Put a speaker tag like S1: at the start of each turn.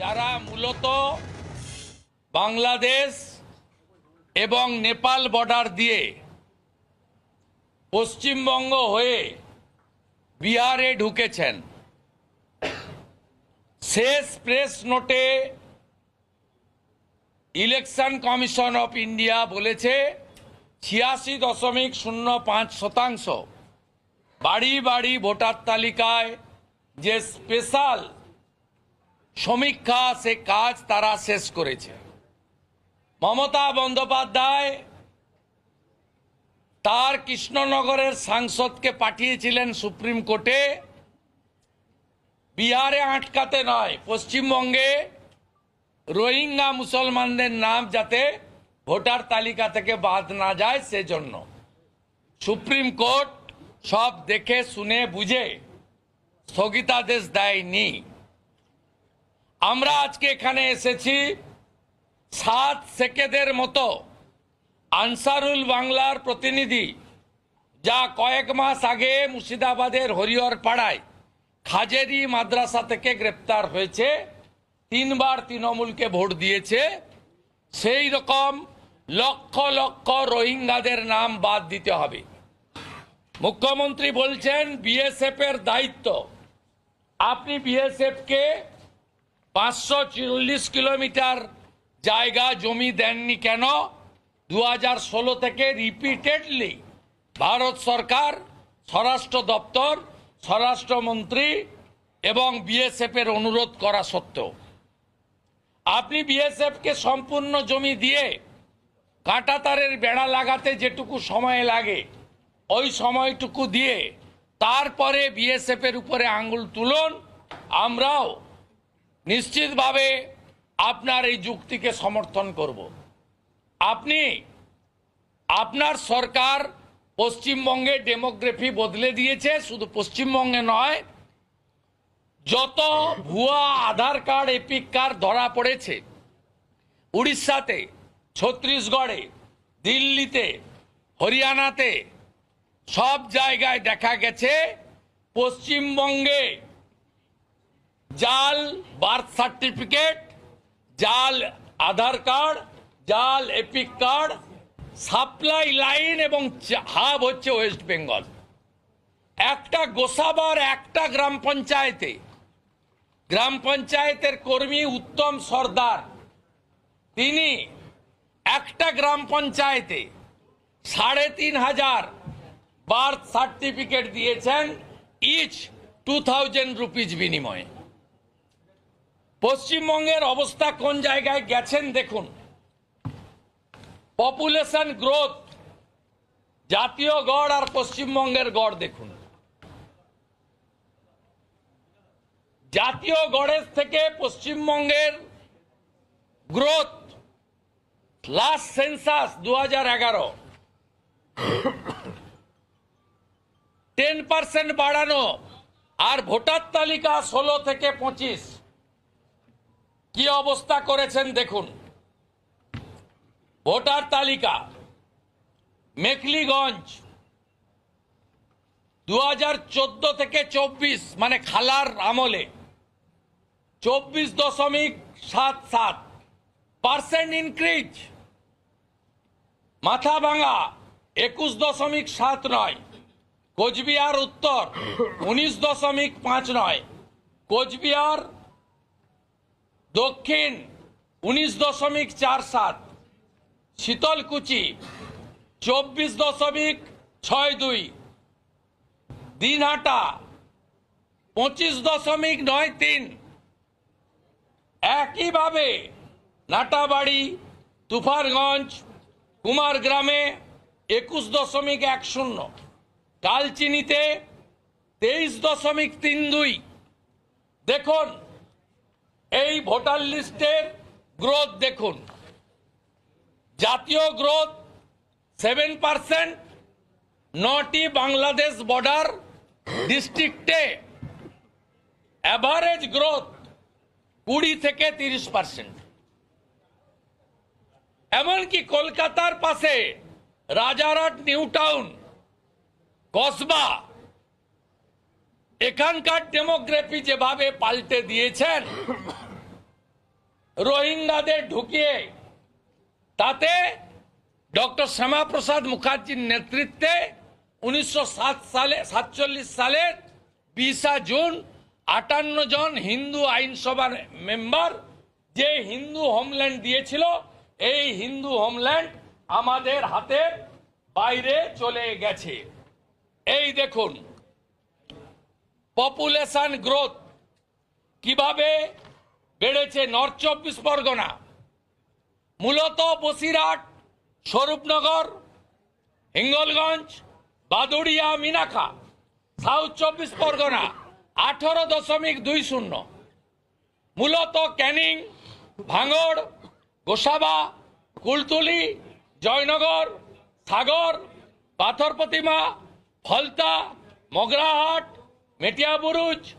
S1: যারা মূলত বাংলাদেশ এবং নেপাল বর্ডার দিয়ে পশ্চিমবঙ্গ হয়ে বিহারে ঢুকেছেন, শেষ প্রেস নোটে ইলেকশন কমিশন অফ ইন্ডিয়া বলেছে, ছিয়াশি দশমিক শূন্য পাঁচ শতাংশ বাড়ি বাড়ি ভোটার তালিকায় যে স্পেশাল সমীক্ষা সে কাজ তারা শেষ করেছে। মমতা বন্দ্যোপাধ্যায় তার কৃষ্ণনগরের সাংসদকে পাঠিয়েছিলেন সুপ্রিম কোর্টে। বিহারে আটকাতে নয়, পশ্চিমবঙ্গে রোহিঙ্গা মুসলমানদের নাম যাতে ভোটার তালিকা থেকে বাদ না যায় সেজন্য। সুপ্রিম কোর্ট সব দেখে, শুনে, বুঝে স্থগিতাদেশ দেয়নি। আমরা আজকে এখানে এসেছি সাত সেকেদের মতো আনসারুল বাংলার প্রতিনিধি, যা কয়েক মাস আগে মুর্শিদাবাদের হরিহর পাড়ায় খাজেরি মাদ্রাসা থেকে গ্রেপ্তার হয়েছে। তিনবার তৃণমূলকে ভোট দিয়েছে। সেই রকম লক্ষ লক্ষ রোহিঙ্গাদের নাম বাদ দিতে হবে। মুখ্যমন্ত্রী বলছেন বিএসএফ এর দায়িত্ব। আপনি বিএসএফ কে পাঁচশো চল্লিশ কিলোমিটার জায়গা জমি দেননি কেন? দু হাজার ষোলো থেকে রিপিটেডলি ভারত সরকার, স্বরাষ্ট্র দপ্তর, স্বরাষ্ট্রমন্ত্রী এবং বিএসএফ এর অনুরোধ করা সত্ত্বেও। আপনি বিএসএফ কে সম্পূর্ণ জমি দিয়ে কাঁটাতারের বেড়া লাগাতে যেটুকু সময় লাগে, ওই সময়টুকু দিয়ে তারপরে বিএসএফ এর উপরে আঙ্গুল তুলুন, আমরাও নিশ্চিতভাবে আপনার এই যুক্তিকে সমর্থন করব। আপনি, আপনার সরকার পশ্চিমবঙ্গে ডেমোগ্রাফি বদলে দিয়েছে, শুধু পশ্চিমবঙ্গে নয়, যত ভুয়া আধার কার্ড, এপিক কার্ড ধরা পড়েছে, উড়িষ্যাতে, ছত্তিশগড়ে, দিল্লিতে, হরিয়ানাতে, সব জায়গায় দেখা গেছে পশ্চিমবঙ্গে জাল বার্থ সার্টিফিকেট, জাল আধার কার্ড, জাল এপিক কার্ড, সাপ্লাই লাইন এবং হাব হচ্ছে ওয়েস্ট বেঙ্গল। একটা গোসাবার একটা গ্রাম পঞ্চায়েতে, গ্রাম পঞ্চায়েতের কর্মী উত্তম সর্দার, তিনি একটা গ্রাম পঞ্চায়েতে সাড়ে তিন হাজার বার্থ সার্টিফিকেট দিয়েছেন ইচ টু থাউজেন্ড রুপিজ বিনিময়ে। পশ্চিমবঙ্গের অবস্থা কোন জায়গায় গেছেন দেখুন। পপুলেশন গ্রোথ জাতীয় গড় আর পশ্চিমবঙ্গের গড় দেখুন। জাতীয় গড়ের থেকে পশ্চিমবঙ্গের গ্রোথ লাস্ট সেন্সাস দু হাজার এগারো। টেন পার্সেন্ট বাড়ানো আর ভোটার তালিকা ষোলো থেকে পঁচিশ। কি অবস্থা করেছেন দেখুন। ভোটার তালিকা, মেখলিগঞ্জ দু হাজার চোদ্দ থেকে চব্বিশ মানে খালার আমলে, চব্বিশ দশমিক সাত সাত পার্সেন্ট ইনক্রিজ মাথা ভাঙা একুশ দশমিক সাত নয়। কোচবিহার উত্তর, উনিশ দশমিক পাঁচ নয়। কোচবিহার দক্ষিণ উনিশ দশমিক চার সাত, শীতলকুচি চব্বিশ দশমিক ছয় দুই, দিনহাটা পঁচিশ দশমিক নয় তিন। একইভাবে নাটাবাড়ি তুফারগঞ্জ কুমারগ্রামে একুশ দশমিক এক শূন্য, কালচিনিতে তেইশ দশমিক তিন দুই। দেখুন এই ভোটার লিস্টের গ্রোথ দেখুন। জাতীয় গ্রোথ সেভেন পার্সেন্ট নটি বাংলাদেশ বর্ডার ডিস্ট্রিক্টে। অ্যাভারেজ গ্রোথ কুড়ি থেকে তিরিশ পার্সেন্ট এমনকি কলকাতার পাশে রাজারহাট নিউ টাউন কসবা এখানকার ডেমোগ্রাফি যেভাবে পাল্টে দিয়েছেন, রোহিঙ্গাদের ঢুকিয়ে তাতে ডক্টর শ্যামাপ্রসাদ মুখার্জির নেতৃত্বে উনিশশো সাত সালে, সাতচল্লিশ সালের বিশা জুন আটান্ন জন হিন্দু আইনসভার মেম্বার যে হিন্দু হোমল্যান্ড দিয়েছিল, এই হিন্দু হোমল্যান্ড আমাদের হাতের বাইরে চলে গেছে। এই দেখুন পপুলেশন গ্রোথ কীভাবে বেড়েছে নর্থ চব্বিশ পরগনা? মূলত বসিরহাট, স্বরূপনগর, হিঙ্গলগঞ্জ, বাদুড়িয়া মিনাখা সাউথ চব্বিশ পরগনা আঠারো দশমিক দুই শূন্য। মূলত ক্যানিং, ভাঙড়, গোসাবা, কুলতুলি, জয়নগর, সাগর পাথর প্রতিমা ফলতা, মগরাহাট मेटिया बुरुज